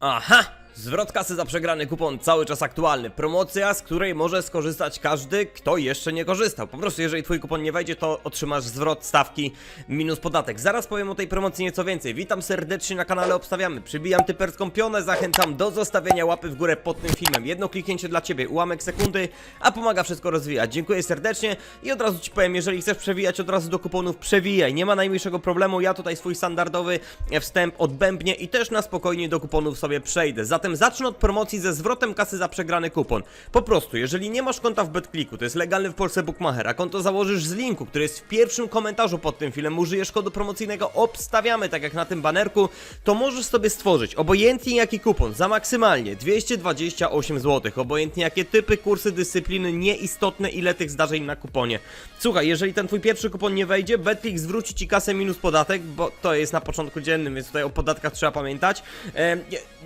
Aha! Zwrot kasy za przegrany kupon cały czas aktualny. Promocja, z której może skorzystać każdy, kto jeszcze nie korzystał. Po prostu, jeżeli twój kupon nie wejdzie, to otrzymasz zwrot stawki minus podatek. Zaraz powiem o tej promocji nieco więcej. Witam serdecznie na kanale Obstawiamy. Przybijam typerską pionę, zachęcam do zostawienia łapy w górę pod tym filmem. Jedno kliknięcie dla ciebie, ułamek sekundy, a pomaga wszystko rozwijać. Dziękuję serdecznie i od razu ci powiem, jeżeli chcesz przewijać od razu do kuponów, przewijaj. Nie ma najmniejszego problemu. Ja tutaj swój standardowy wstęp odbębnię i też na spokojnie do kuponów sobie przejdę. Zatem zacznę od promocji ze zwrotem kasy za przegrany kupon. Po prostu, jeżeli nie masz konta w BetClicku, to jest legalny w Polsce bookmacher, a konto założysz z linku, który jest w pierwszym komentarzu pod tym filmem, użyjesz kodu promocyjnego obstawiamy, tak jak na tym banerku, to możesz sobie stworzyć obojętnie jaki kupon za maksymalnie 228 zł, obojętnie jakie typy, kursy, dyscypliny, nieistotne ile tych zdarzeń na kuponie. Słuchaj, jeżeli ten twój pierwszy kupon nie wejdzie, BetClick zwróci ci kasę minus podatek, bo to jest na początku dziennym, więc tutaj o podatkach trzeba pamiętać. E,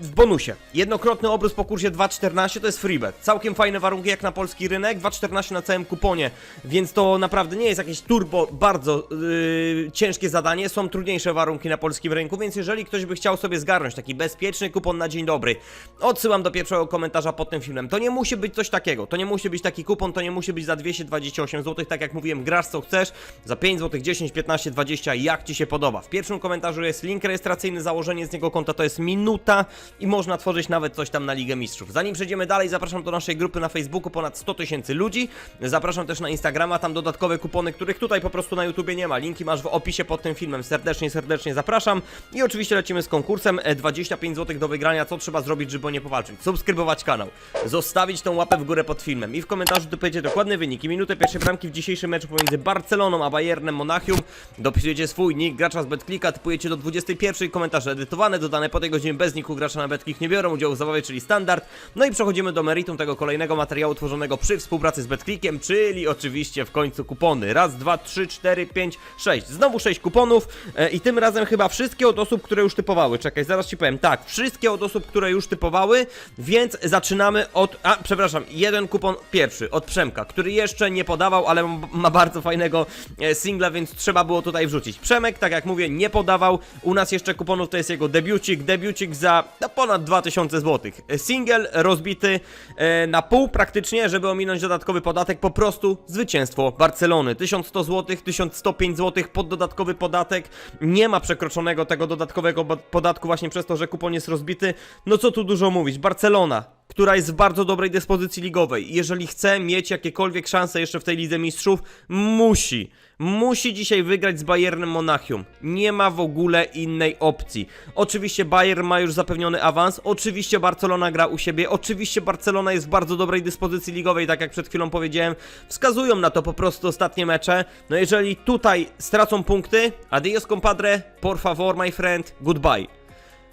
w bonusie. Jednokrotny obrus po kursie 2.14 to jest freebet. Całkiem fajne warunki jak na polski rynek, 2.14 na całym kuponie, więc to naprawdę nie jest jakieś turbo, bardzo yy, ciężkie zadanie, są trudniejsze warunki na polskim rynku, więc jeżeli ktoś by chciał sobie zgarnąć taki bezpieczny kupon na dzień dobry, odsyłam do pierwszego komentarza pod tym filmem. To nie musi być coś takiego, to nie musi być taki kupon, to nie musi być za 228 zł, tak jak mówiłem, grasz co chcesz, za 5 zł, 10, 15, 20, jak ci się podoba. W pierwszym komentarzu jest link rejestracyjny, założenie z niego konta to jest minuta i można tworzyć nawet coś tam na Ligę Mistrzów. Zanim przejdziemy dalej, zapraszam do naszej grupy na Facebooku, ponad 100 tysięcy ludzi. Zapraszam też na Instagrama, tam dodatkowe kupony, których tutaj po prostu na YouTubie nie ma. Linki masz w opisie pod tym filmem. Serdecznie, serdecznie zapraszam. I oczywiście lecimy z konkursem. E, 25 zł do wygrania. Co trzeba zrobić, żeby nie powalczyć? Subskrybować kanał, zostawić tą łapę w górę pod filmem i w komentarzu dopowiecie dokładne wyniki. Minutę pierwszej bramki w dzisiejszym meczu pomiędzy Barceloną a Bayernem Monachium. Dopisujecie swój nick, gracza z BetClicka, typujecie do 21. Komentarze edytowane, dodane po tej godzinie bez niku gracza na nie udziału w zabawie, czyli standard. No i przechodzimy do meritum tego kolejnego materiału tworzonego przy współpracy z BetClickiem, czyli oczywiście w końcu kupony. Raz, dwa, trzy, cztery, pięć, sześć. Znowu sześć kuponów e, i tym razem chyba wszystkie od osób, które już typowały. Czekaj, zaraz ci powiem. Tak, wszystkie od osób, które już typowały, więc zaczynamy od... A, przepraszam, jeden kupon pierwszy, od Przemka, który jeszcze nie podawał, ale ma bardzo fajnego e, singla, więc trzeba było tutaj wrzucić. Przemek, tak jak mówię, nie podawał. U nas jeszcze kuponów to jest jego debiucik, debiucik za no, ponad 2000 zł. Single rozbity e, na pół praktycznie, żeby ominąć dodatkowy podatek, po prostu zwycięstwo Barcelony. 1100 zł, 1105 zł pod dodatkowy podatek. Nie ma przekroczonego tego dodatkowego podatku właśnie przez to, że kupon jest rozbity. No co tu dużo mówić, Barcelona która jest w bardzo dobrej dyspozycji ligowej. Jeżeli chce mieć jakiekolwiek szanse jeszcze w tej Lidze Mistrzów, musi. Musi dzisiaj wygrać z Bayernem Monachium. Nie ma w ogóle innej opcji. Oczywiście Bayern ma już zapewniony awans, oczywiście Barcelona gra u siebie, oczywiście Barcelona jest w bardzo dobrej dyspozycji ligowej, tak jak przed chwilą powiedziałem. Wskazują na to po prostu ostatnie mecze. No jeżeli tutaj stracą punkty, adios compadre, por favor my friend, goodbye.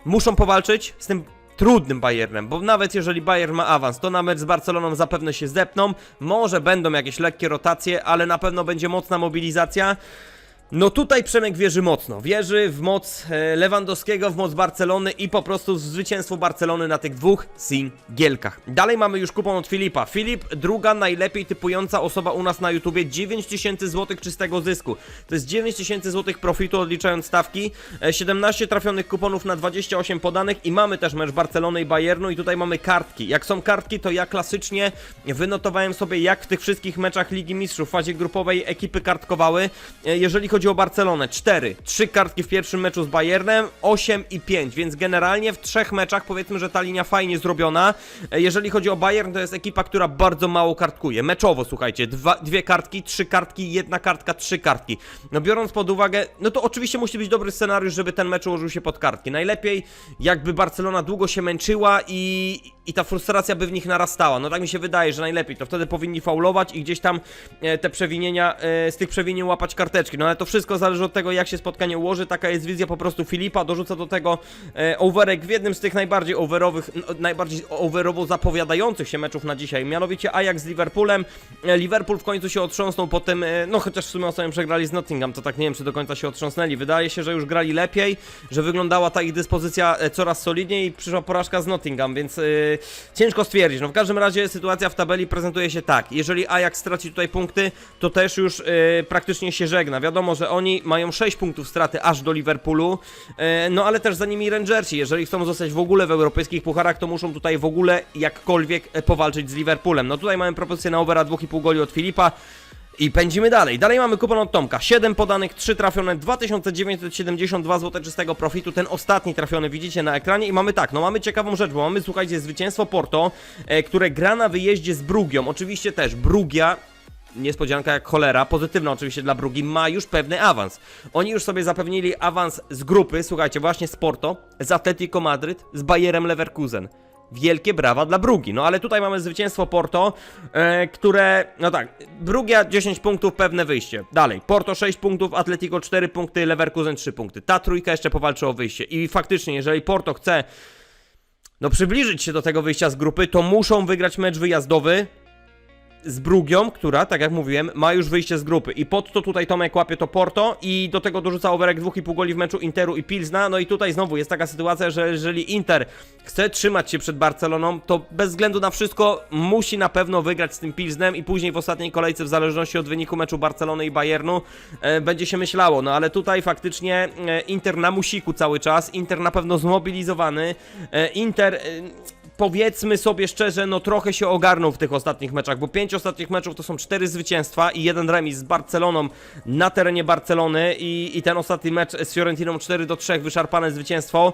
Muszą powalczyć z tym trudnym Bayernem, bo nawet jeżeli Bayern ma awans, to na mecz z Barceloną zapewne się zdepną, może będą jakieś lekkie rotacje, ale na pewno będzie mocna mobilizacja. No tutaj Przemek wierzy mocno. Wierzy w moc e, Lewandowskiego, w moc Barcelony i po prostu w zwycięstwo Barcelony na tych dwóch singielkach. Dalej mamy już kupon od Filipa. Filip, druga najlepiej typująca osoba u nas na YouTubie, 9000 zł czystego zysku. To jest 9000 zł profitu odliczając stawki, e, 17 trafionych kuponów na 28 podanych i mamy też mecz Barcelony i Bayernu i tutaj mamy kartki. Jak są kartki, to ja klasycznie wynotowałem sobie jak w tych wszystkich meczach Ligi Mistrzów w fazie grupowej ekipy kartkowały. E, Jeżeli chodzi o Barcelonę, 4, 3 kartki w pierwszym meczu z Bayernem, 8 i 5, więc generalnie w trzech meczach powiedzmy, że ta linia fajnie zrobiona. E, Jeżeli chodzi o Bayern, to jest ekipa, która bardzo mało kartkuje. Meczowo, słuchajcie, dwa, dwie kartki, trzy kartki, jedna kartka, trzy kartki. No biorąc pod uwagę, no to oczywiście musi być dobry scenariusz, żeby ten mecz ułożył się pod kartki. Najlepiej jakby Barcelona długo się męczyła i, i ta frustracja by w nich narastała. No tak mi się wydaje, że najlepiej. To wtedy powinni faulować i gdzieś tam e, te przewinienia, e, z tych przewinień łapać karteczki. No ale to wszystko zależy od tego, jak się spotkanie ułoży. Taka jest wizja po prostu Filipa. Dorzuca do tego e, overek w jednym z tych najbardziej overowych, najbardziej overowo zapowiadających się meczów na dzisiaj. Mianowicie Ajax z Liverpoolem. E, Liverpool w końcu się otrząsnął po tym, e, no chociaż w sumie ostatnio przegrali z Nottingham, to tak nie wiem, czy do końca się otrząsnęli. Wydaje się, że już grali lepiej, że wyglądała ta ich dyspozycja e, coraz solidniej i przyszła porażka z Nottingham, więc e, ciężko stwierdzić. No w każdym razie sytuacja w tabeli prezentuje się tak. Jeżeli Ajax straci tutaj punkty, to też już yy, praktycznie się żegna. Wiadomo, że oni mają 6 punktów straty aż do Liverpoolu, yy, no ale też za nimi Rangersi. Jeżeli chcą zostać w ogóle w europejskich pucharach, to muszą tutaj w ogóle jakkolwiek e, powalczyć z Liverpoolem. No tutaj mamy propozycję na overa 2,5 goli od Filipa. I pędzimy dalej. Dalej mamy kupon od Tomka. 7 podanych, 3 trafione, 2972 zł czystego profitu. Ten ostatni trafiony widzicie na ekranie. I mamy tak, no mamy ciekawą rzecz, bo mamy, słuchajcie, zwycięstwo Porto, e, które gra na wyjeździe z Brugią. Oczywiście też Brugia niespodzianka jak cholera, pozytywna oczywiście dla Brugi, ma już pewny awans. Oni już sobie zapewnili awans z grupy, słuchajcie, właśnie z Porto, z Atletico Madryt, z Bayerem Leverkusen. Wielkie brawa dla Brugi. No ale tutaj mamy zwycięstwo Porto, e, które, no tak, Brugia 10 punktów, pewne wyjście. Dalej, Porto 6 punktów, Atletico 4 punkty, Leverkusen 3 punkty. Ta trójka jeszcze powalczy o wyjście. I faktycznie, jeżeli Porto chce no przybliżyć się do tego wyjścia z grupy, to muszą wygrać mecz wyjazdowy z Brugią, która, tak jak mówiłem, ma już wyjście z grupy. I pod to tutaj Tomek łapie to Porto i do tego dorzuca overek 2,5 goli w meczu Interu i Pilsna. No i tutaj znowu jest taka sytuacja, że jeżeli Inter chce trzymać się przed Barceloną, to bez względu na wszystko musi na pewno wygrać z tym Pilsnem i później w ostatniej kolejce, w zależności od wyniku meczu Barcelony i Bayernu, e, będzie się myślało. No ale tutaj faktycznie e, Inter na musiku cały czas, Inter na pewno zmobilizowany, e, Inter... E, powiedzmy sobie szczerze, no trochę się ogarnął w tych ostatnich meczach, bo pięć ostatnich meczów to są cztery zwycięstwa i jeden remis z Barceloną na terenie Barcelony i, i ten ostatni mecz z Fiorentiną 4 do 3 wyszarpane zwycięstwo.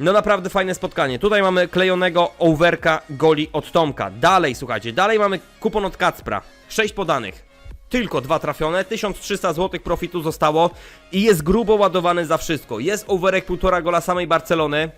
No naprawdę fajne spotkanie. Tutaj mamy klejonego overka goli od Tomka. Dalej, słuchajcie, dalej mamy kupon od Kacpra. 6 podanych. Tylko dwa trafione, 1300 zł profitu zostało i jest grubo ładowany za wszystko. Jest overek półtora gola samej Barcelony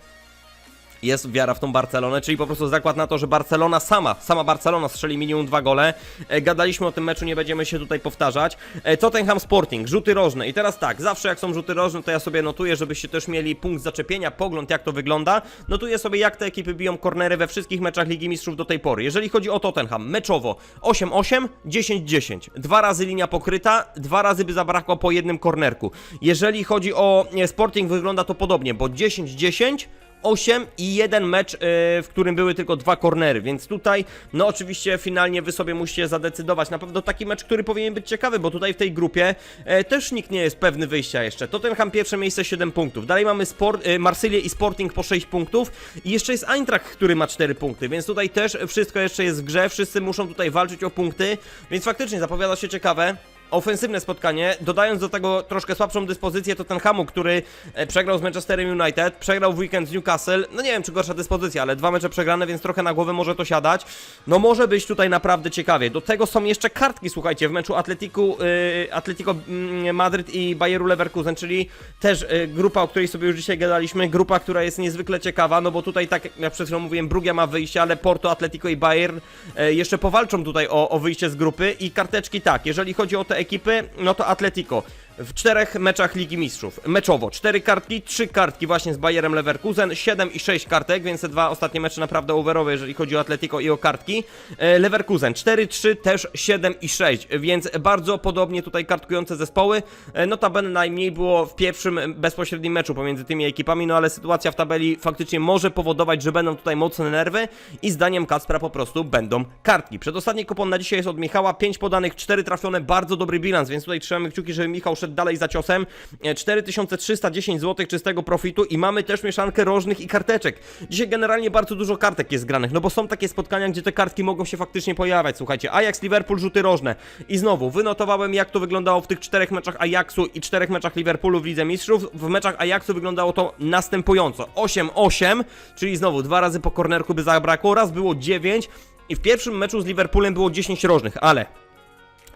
jest wiara w tą Barcelonę, czyli po prostu zakład na to, że Barcelona sama, sama Barcelona strzeli minimum dwa gole. E, gadaliśmy o tym meczu, nie będziemy się tutaj powtarzać. E, Tottenham Sporting, rzuty rożne. I teraz tak, zawsze jak są rzuty rożne, to ja sobie notuję, żebyście też mieli punkt zaczepienia, pogląd jak to wygląda. Notuję sobie jak te ekipy biją kornery we wszystkich meczach Ligi Mistrzów do tej pory. Jeżeli chodzi o Tottenham, meczowo 8-8, 10-10. Dwa razy linia pokryta, dwa razy by zabrakło po jednym kornerku. Jeżeli chodzi o e, Sporting, wygląda to podobnie, bo 10-10, 8 i jeden mecz, yy, w którym były tylko dwa kornery, więc tutaj, no oczywiście finalnie wy sobie musicie zadecydować. Na pewno taki mecz, który powinien być ciekawy, bo tutaj w tej grupie e, też nikt nie jest pewny wyjścia jeszcze. Tottenham pierwsze miejsce 7 punktów. Dalej mamy Sport, e, Marsylię i Sporting po 6 punktów i jeszcze jest Eintracht, który ma 4 punkty, więc tutaj też wszystko jeszcze jest w grze, wszyscy muszą tutaj walczyć o punkty, więc faktycznie zapowiada się ciekawe ofensywne spotkanie, dodając do tego troszkę słabszą dyspozycję to ten Hamu, który e, przegrał z Manchesterem United, przegrał w weekend z Newcastle, no nie wiem czy gorsza dyspozycja, ale dwa mecze przegrane, więc trochę na głowę może to siadać. No może być tutaj naprawdę ciekawie. Do tego są jeszcze kartki, słuchajcie, w meczu Atletico, yy, Atletico mm, Madryt i Bayeru Leverkusen, czyli też yy, grupa, o której sobie już dzisiaj gadaliśmy, grupa, która jest niezwykle ciekawa, no bo tutaj tak jak przed chwilą mówiłem, Brugia ma wyjście, ale Porto, Atletico i Bayern yy, jeszcze powalczą tutaj o, o wyjście z grupy i karteczki tak, jeżeli chodzi o te ekipy, no to Atletico w czterech meczach Ligi Mistrzów. Meczowo cztery kartki, trzy kartki właśnie z Bayerem Leverkusen, 7 i 6 kartek, więc te dwa ostatnie mecze naprawdę overowe, jeżeli chodzi o Atletico i o kartki. E, Leverkusen 4-3, też 7 i 6, więc bardzo podobnie tutaj kartkujące zespoły. E, Notabene najmniej było w pierwszym bezpośrednim meczu pomiędzy tymi ekipami, no ale sytuacja w tabeli faktycznie może powodować, że będą tutaj mocne nerwy i zdaniem Kacpra po prostu będą kartki. Przedostatni kupon na dzisiaj jest od Michała, 5 podanych, 4 trafione, bardzo dobry bilans, więc tutaj trzymamy kciuki, żeby Michał szedł dalej za ciosem. E, 4310 zł czystego profitu i mamy też mieszankę rożnych i karteczek. Dzisiaj generalnie bardzo dużo kartek jest granych, no bo są takie spotkania, gdzie te kartki mogą się faktycznie pojawiać. Słuchajcie, Ajax, Liverpool, rzuty rożne. I znowu, wynotowałem jak to wyglądało w tych czterech meczach Ajaxu i czterech meczach Liverpoolu w Lidze Mistrzów. W meczach Ajaxu wyglądało to następująco. 8-8, czyli znowu dwa razy po kornerku by zabrakło, raz było 9 i w pierwszym meczu z Liverpoolem było 10 rożnych, ale...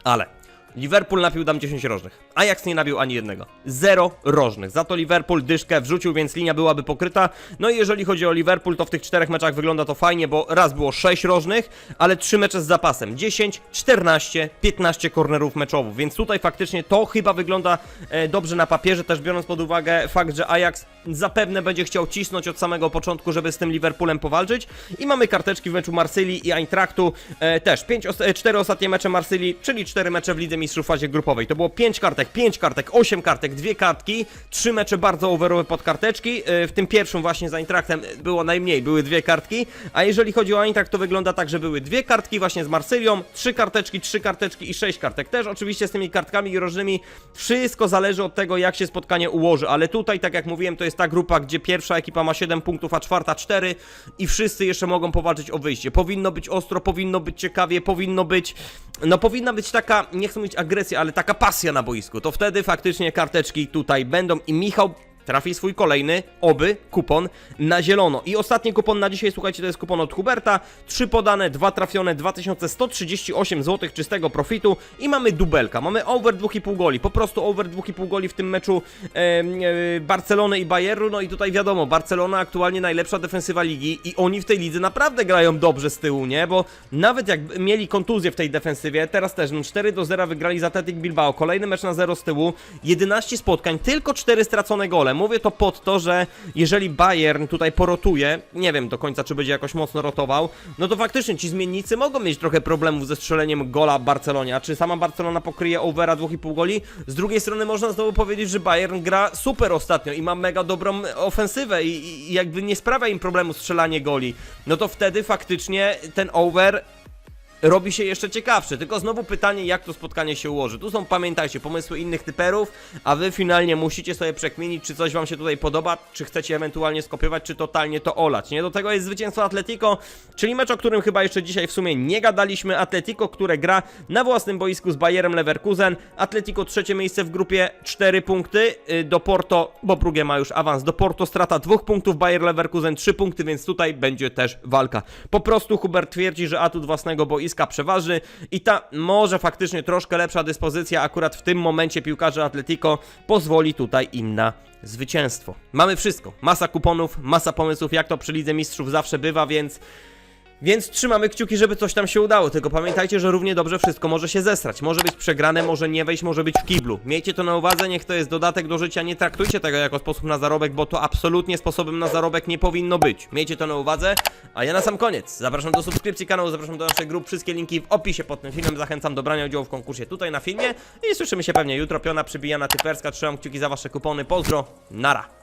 Ale... Liverpool napił tam 10 rożnych. Ajax nie nabił ani jednego. Zero rożnych. Za to Liverpool dyszkę wrzucił, więc linia byłaby pokryta. No i jeżeli chodzi o Liverpool, to w tych czterech meczach wygląda to fajnie, bo raz było 6 rożnych, ale 3 mecze z zapasem. 10, 14, 15 kornerów meczowych, więc tutaj faktycznie to chyba wygląda e, dobrze na papierze, też biorąc pod uwagę fakt, że Ajax zapewne będzie chciał cisnąć od samego początku, żeby z tym Liverpoolem powalczyć. I mamy karteczki w meczu Marsylii i Eintrachtu. E, też 5, 4 ostatnie mecze Marsylii, czyli 4 mecze w Lidze Mistrzów w fazie grupowej. To było 5 kartek, 5 kartek, 8 kartek, 2 kartki, 3 mecze bardzo overowe pod karteczki. Yy, W tym pierwszym właśnie z Eintrachtem było najmniej, były dwie kartki. A jeżeli chodzi o Eintracht, to wygląda tak, że były dwie kartki właśnie z Marsylią, trzy karteczki, trzy karteczki i sześć kartek też. Oczywiście z tymi kartkami różnymi wszystko zależy od tego, jak się spotkanie ułoży, ale tutaj, tak jak mówiłem, to jest ta grupa, gdzie pierwsza ekipa ma 7 punktów, a czwarta 4 i wszyscy jeszcze mogą powalczyć o wyjście. Powinno być ostro, powinno być ciekawie, powinno być, no powinna być taka, nie chcę mówić agresja, ale taka pasja na boisku. To wtedy faktycznie karteczki tutaj będą i Michał trafi swój kolejny, oby, kupon na zielono. I ostatni kupon na dzisiaj, słuchajcie, to jest kupon od Huberta. Trzy podane, dwa trafione, 2138 zł czystego profitu i mamy dubelka. Mamy over 2,5 goli, po prostu over 2,5 goli w tym meczu e, e, Barcelony i Bayernu. No i tutaj wiadomo, Barcelona aktualnie najlepsza defensywa ligi i oni w tej lidze naprawdę grają dobrze z tyłu, nie? Bo nawet jak mieli kontuzję w tej defensywie, teraz też no 4 do 0 wygrali z Bilbao, kolejny mecz na 0 z tyłu, 11 spotkań, tylko 4 stracone gole. Mówię to pod to, że jeżeli Bayern tutaj porotuje, nie wiem do końca czy będzie jakoś mocno rotował, no to faktycznie ci zmiennicy mogą mieć trochę problemów ze strzeleniem gola Barcelonie. A czy sama Barcelona pokryje overa 2,5 goli? Z drugiej strony można znowu powiedzieć, że Bayern gra super ostatnio i ma mega dobrą ofensywę i, i jakby nie sprawia im problemu strzelanie goli. No to wtedy faktycznie ten over robi się jeszcze ciekawsze. Tylko znowu pytanie, jak to spotkanie się ułoży. Tu są, pamiętajcie, pomysły innych typerów, a wy finalnie musicie sobie przekminić, czy coś wam się tutaj podoba, czy chcecie ewentualnie skopiować, czy totalnie to olać. Nie do tego jest zwycięstwo Atletico, czyli mecz, o którym chyba jeszcze dzisiaj w sumie nie gadaliśmy. Atletico, które gra na własnym boisku z Bayerem Leverkusen. Atletico trzecie miejsce w grupie, 4 punkty. Y, Do Porto, bo Brugge ma już awans. Do Porto strata 2 punktów, Bayer Leverkusen 3 punkty, więc tutaj będzie też walka. Po prostu Hubert twierdzi, że atut własnego boiska przeważy i ta może faktycznie troszkę lepsza dyspozycja akurat w tym momencie piłkarzy Atletico pozwoli tutaj im na zwycięstwo. Mamy wszystko. Masa kuponów, masa pomysłów, jak to przy Lidze Mistrzów zawsze bywa, więc... Więc trzymamy kciuki, żeby coś tam się udało, tylko pamiętajcie, że równie dobrze wszystko może się zesrać. Może być przegrane, może nie wejść, może być w kiblu. Miejcie to na uwadze, niech to jest dodatek do życia, nie traktujcie tego jako sposób na zarobek, bo to absolutnie sposobem na zarobek nie powinno być. Miejcie to na uwadze, a ja na sam koniec. Zapraszam do subskrypcji kanału, zapraszam do naszych grup, wszystkie linki w opisie pod tym filmem, zachęcam do brania udziału w konkursie tutaj na filmie. I słyszymy się pewnie jutro, piona przybijana typerska, trzymam kciuki za wasze kupony, pozdro, nara.